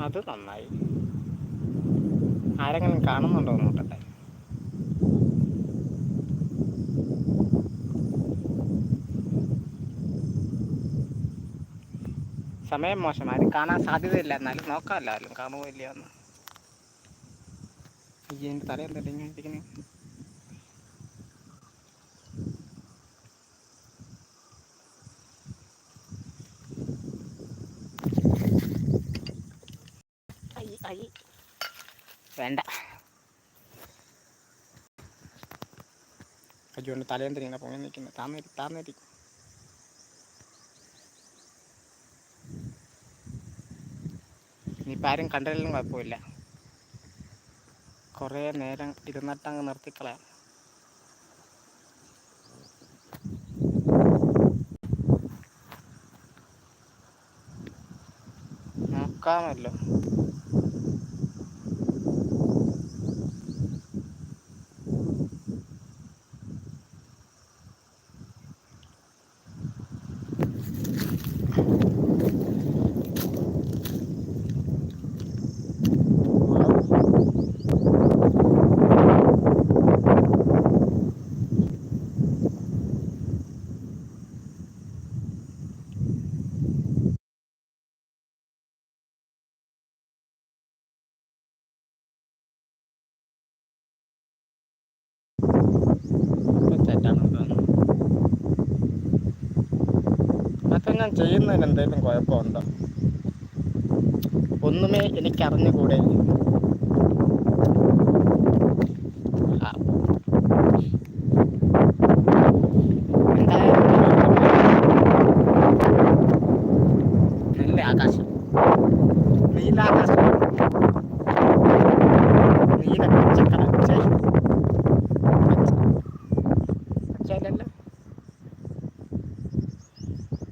അത് നന്നായി. ആരെങ്കിലും കാണുന്നുണ്ടോ നോക്കട്ടെ. സമയം മോശം. ആരും കാണാൻ സാധ്യതയില്ല. എന്നാലും നോക്കാമല്ലോ ആരും കാണുമോ ഇല്ലയോ എന്ന്. അയ്യോ എന്റെ തല എന്താ ഇങ്ങനെ ഐ വേണ്ട. അജുണ്ട് ഇങ്ങനെ പൊങ്ങി നിൽക്കുന്നത് താന്നേരി താന്നേരി. ഇനിയിപ്പോൾ ആരും കണ്ടതിലും കുഴപ്പമില്ല. കുറേ നേരം ഇരുന്നിട്ടങ്ങ് നിർത്തിക്കളയാം. നോക്കാമല്ലോ. ഞാൻ ചെയ്യുന്നതിന് എന്തെങ്കിലും കുഴപ്പമുണ്ടോ? ഒന്നുമേ എനിക്ക് അറിഞ്ഞുകൂടെ ആ. എന്തായാലും നല്ല ആകാശം? നീലാകാശം. നീല പച്ചക്കടൽ ഛേ.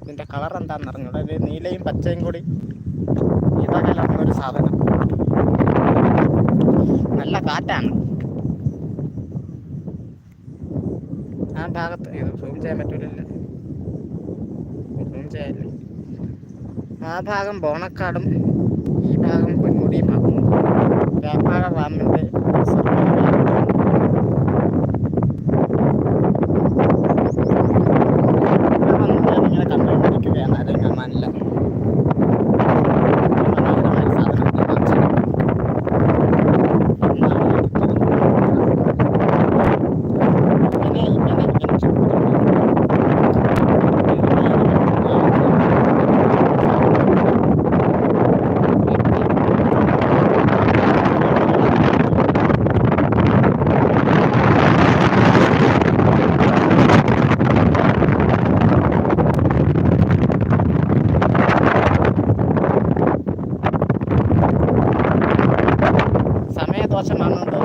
ഇതിന്റെ കളർ എന്താണെന്ന് അറിഞ്ഞൂടാ. ഇത് നീലയും പച്ചയും കൂടി ഇടകലർന്ന ഒരു സാധനം. നല്ല കാറ്റാണ്. ആ ഭാഗത്ത് ഇത് സൂം ചെയ്യാൻ പറ്റൂലല്ലേ. സൂം ചെയ്യാല്ലേ ആ ഭാഗം ബോണക്കാടും ഈ ഭാഗം പൊന്മുടിയുമാകും വ്യാപാര റാമിന്റെ ഞാനിങ്ങനെ natin 我次忙忙。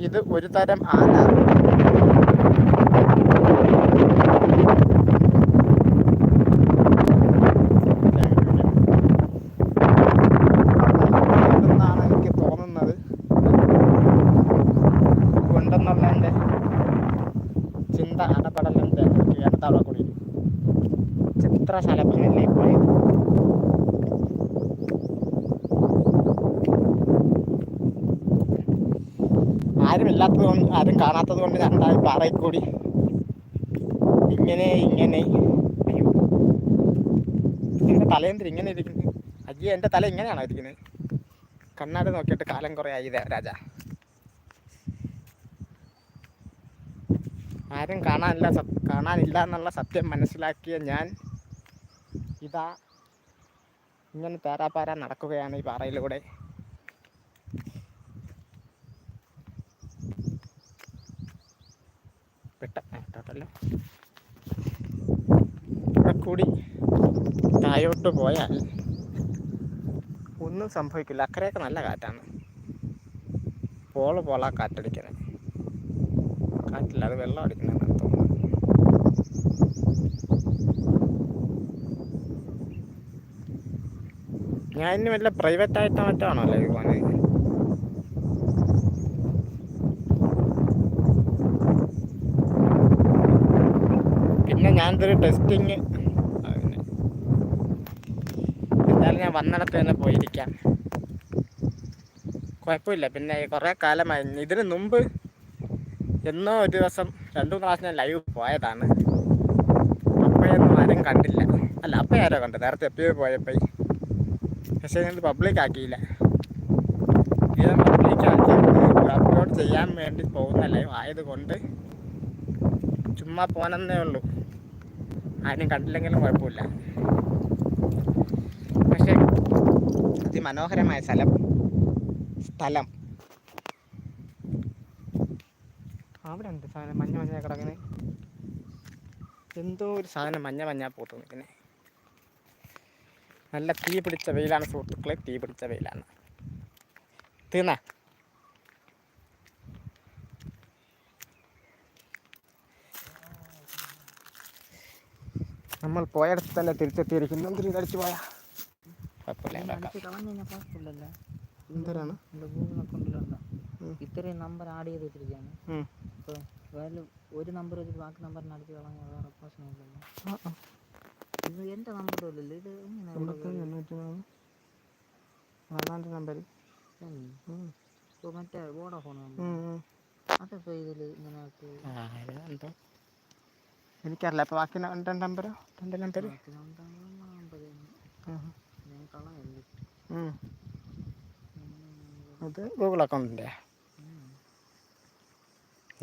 ഇത് ഒരു തരം ആന. ഉണ്ടെന്നാണ് എനിക്ക് ആരും ഇല്ലാത്തത് കൊണ്ട് ആരും കാണാത്തത് കൊണ്ട് ഞാൻ ഉണ്ടായി പാറയിൽ കൂടി. ഇങ്ങനെ ഇങ്ങനെ. അയ്യോ. എന്റെ ഇങ്ങനെ ഇരിക്കുന്നു. അയ്യോ എന്റെ തല ഇങ്ങനെയാണോ ഇരിക്കുന്നത്? കണ്ണാടി നോക്കിയിട്ട് കാലം കുറേ ആയി രാജ. ആരും കാണാനില്ല കാണാനില്ല എന്നുള്ള സത്യം മനസ്സിലാക്കിയ ഞാൻ ഇതാ ഇങ്ങനെ തേരാപ്പാര നടക്കുകയാണ് ഈ പാറയിലൂടെ. പെട്ട പെട്ടല്ലോ ഇവിടെ കൂടി താഴോട്ട് പോയാൽ ഒന്നും സംഭവിക്കില്ല. അക്കരെയൊക്കെ നല്ല കാറ്റാണ്. പോള പോളാ കാറ്റടിക്കുന്നത് കാറ്റില്ല അത് വെള്ളം അടിക്കുന്നതാണ് ഞാൻ ഇനി വല്ല പ്രൈവറ്റ് ആയിട്ടോ മറ്റോ പോകുന്നത് ഇതൊരു ടെസ്റ്റിങ് എന്തായാലും ഞാൻ വന്നിടത്ത് തന്നെ പോയിരിക്കാം. കുഴപ്പമില്ല. പിന്നെ കുറേ കാലമായി. ഇതിന് മുമ്പ് എന്നോ ഒരു ദിവസം രണ്ടു മൂന്ന് പ്രാവശ്യം ഞാൻ ലൈവ് പോയതാണ്. അപ്പോഴൊന്നും ആരും കണ്ടില്ല. അല്ല അപ്പം ആരോ കണ്ടു. നേരത്തെ എപ്പോഴോ പോയപ്പോൾ പക്ഷേ ഇത് പബ്ലിക് ആക്കിയില്ല. ഇത് പബ്ലിക് ആക്കി അപ്ലോഡ് ചെയ്യാൻ വേണ്ടി പോകുന്ന ലൈവ് ആയതുകൊണ്ട് ചുമ്മാ പോനെന്നേ ഉള്ളൂ. ആരും കണ്ടില്ലെങ്കിലും കുഴപ്പമില്ല. പക്ഷേ അതിമനോഹരമായ സ്ഥലം സ്ഥലം. അവിടെ എന്ത് സാധനം മഞ്ഞ മഞ്ഞ കിടക്കുന്നത് എന്തോ ഒരു സാധനം മഞ്ഞ മഞ്ഞ പോത്തു നിൽക്കുന്നത് നല്ല തീ പിടിച്ച വെയിലാണ് സുഹൃത്തുക്കളെ തീ പിടിച്ച വെയിലാണ്. തീർന്ന നമ്മൾ പോയടത്ത് തന്നെ തിരിച്ചെത്തിയിരിക്കുന്നു എന്തൊരു പോയാ. അടിച്ച് എന്തരാണ്? ഗൂഗിൾ അക്കൗണ്ടിലുണ്ടോ ഇത്രയും നമ്പർ ആഡ് ചെയ്ത് വെച്ചിരിക്കുകയാണ്. വേറെ ഒരു നമ്പർ വെച്ചിട്ട് ബാക്കി നമ്പറിന് അടിച്ച് കളഞ്ഞാൽ വേറെ പ്രശ്നമില്ലല്ലോ. ഇത് എന്റെ അല്ലല്ലോ ഇത് എങ്ങനെ നമ്പർ മറ്റേ വോഡാഫോൺ നമ്പർ അതിപ്പോൾ ഇതിൽ ഇങ്ങനെ എനിക്കറിയില്ല. അപ്പോൾ ബാക്കി രണ്ടാം നമ്പരോ? രണ്ട് നമ്പർ അത് ഗൂഗിൾ അക്കൗണ്ടിന്റെ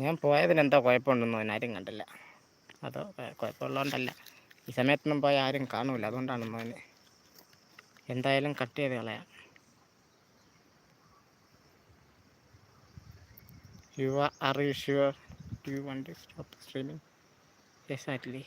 ഞാൻ പോയതിന് എന്തോ കുഴപ്പമുണ്ടെന്നോ ആരും കണ്ടില്ല. അതോ കുഴ- കുഴപ്പമുള്ളതുകൊണ്ടല്ല. ഈ സമയത്തൊന്നും പോയാൽ ആരും കാണൂല. അതുകൊണ്ടാണ് മോന്. എന്തായാലും കട്ട് ചെയ്ത് കളയാം. You are you sure you want stop streaming Definitely.